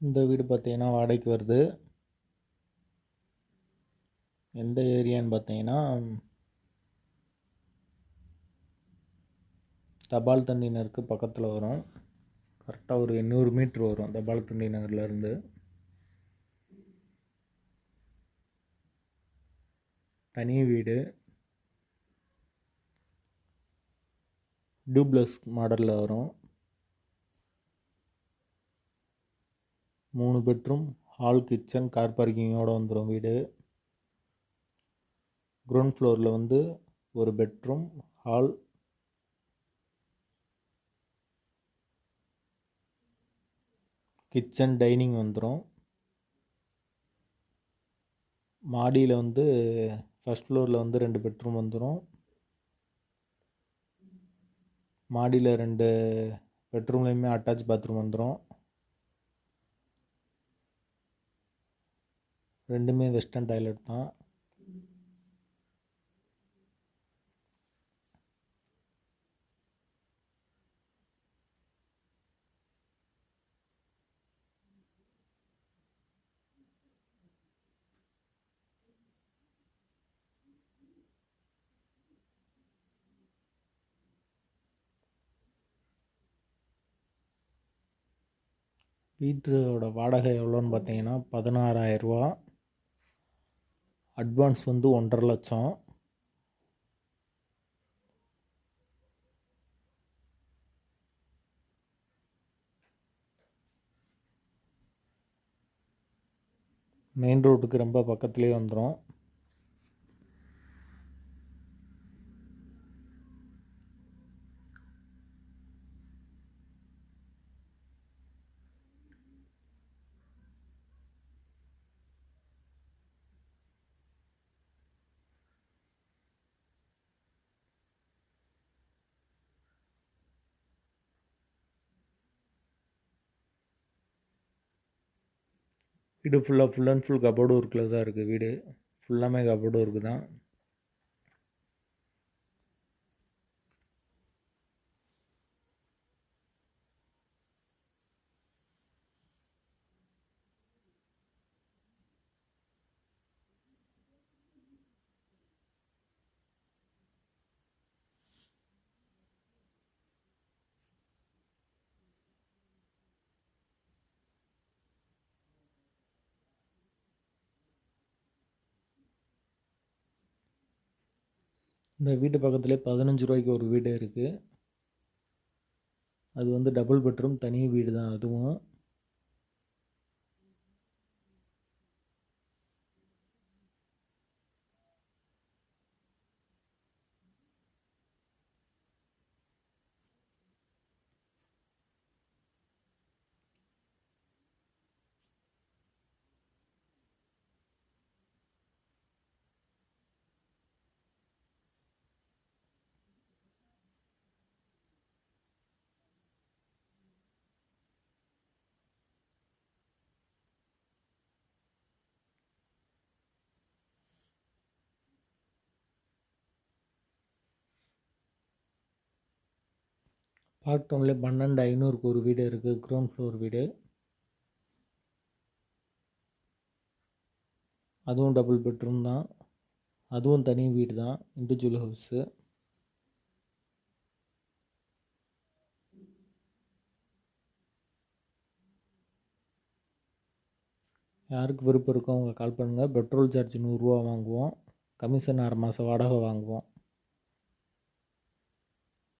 இந்த வீடு பார்த்தீங்கன்னா வாடகைக்கு வருது. எந்த ஏரியான்னு பார்த்தீங்கன்னா தபால் தந்தி நகருக்கு பக்கத்தில் வரும். கரெக்டாக ஒரு எண்ணூறு மீட்ரு வரும் தபால் தந்தி நகர்லேருந்து தனி வீடு. டூப்ளஸ் மாடலில் வரும். மூணு பெட்ரூம் ஹால் கிச்சன் கார் பார்க்கிங்கோடு வந்துடும் வீடு. க்ரௌண்ட் ஃப்ளோரில் வந்து ஒரு பெட்ரூம் ஹால் கிச்சன் டைனிங் வந்துடும் மாடியில் வந்து ஃபஸ்ட் ஃப்ளோரில் வந்து ரெண்டு பெட்ரூம் வந்துடும் மாடியில் ரெண்டு பெட்ரூம்லேயுமே அட்டாச் பாத்ரூம் வந்துடும் ரெண்டுமே வெஸ்டர்ன் டாய்லெட் தான். வீட்டோட வாடகை எவ்வளோன்னு பார்த்தீங்கன்னா பதினாறாயிரரூவா அட்வான்ஸ் வந்து ஒன்றரை லட்சம். மெயின் ரோட்டுக்கு ரொம்ப பக்கத்துலேயே வந்துடும் வீடு ஃபுல்லாக ஃபுல் அண்ட் ஃபுல் கபோர்டு ஒர்க்கில் தான் இருக்குது வீடு. ஃபுல்லாமே கபோர்டு ஒர்க்கு தான். இந்த வீட்டு பக்கத்துலேயே பதினஞ்சு ரூபாய்க்கு ஒரு வீடு இருக்குது அது வந்து டபுள் பெட்ரூம் தனி வீடு தான் அதுவும் பார்க் டவுன்லேயே பன்னெண்டு ஐநூறுக்கு ஒரு வீடு இருக்குது க்ரௌண்ட் ஃப்ளோர் வீடு. அதுவும் டபுள் பெட்ரூம் தான். அதுவும் தனி வீடு தான். இண்டிவிஜுவல் ஹவுஸு யாருக்கு விருப்பம் இருக்கோ அவங்க கால் பண்ணுங்கள் பெட்ரோல் சார்ஜ் நூறுரூவா வாங்குவோம். கமிஷன் அரை மாதம் வாடகை வாங்குவோம்.